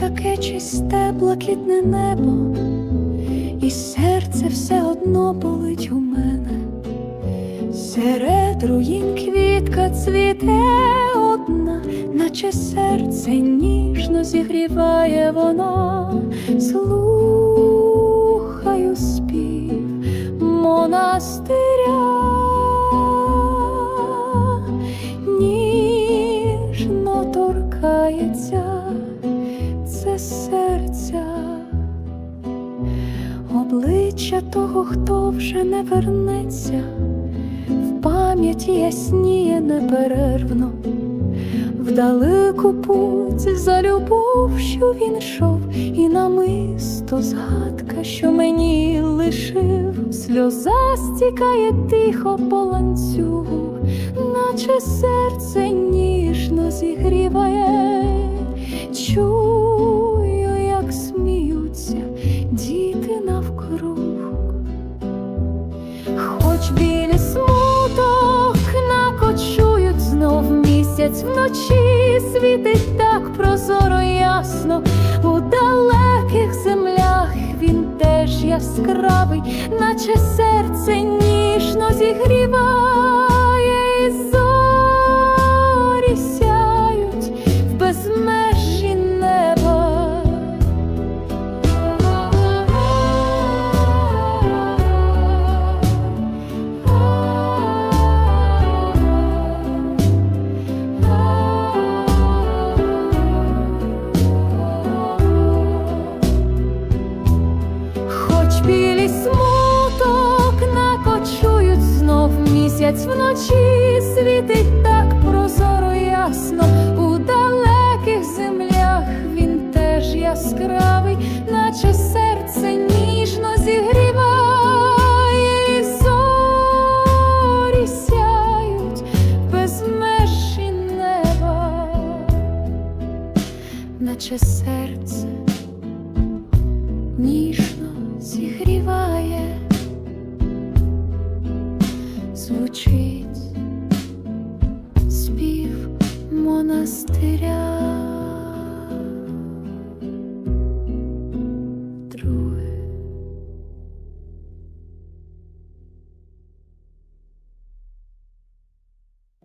таке чисте блакитне небо, і серце все одно болить у мене. Серед руїн квітка цвіте одна, наче серце ніжно зігріває вона, слухаю спів монастиря, обличчя того, хто вже не вернеться. В пам'яті ясніє неперервно, в далеку путь за любов, що він йшов, і намисто згадка, що мені лишив, сльоза стікає тихо по ланцюгу, наче серце ніжно зігріває, чую, Хоч білі смуток накочують знов місяць вночі, світить так прозоро ясно, у далеких землях він теж яскравий, наче серце ніжно зігріває, місяць вночі, світить так прозоро ясно, у далеких землях він теж яскравий, наче серце ніжно зігріває, і зорі сяють в безмежі неба, наче серце ніжно зігріває, звучить спів монастиря.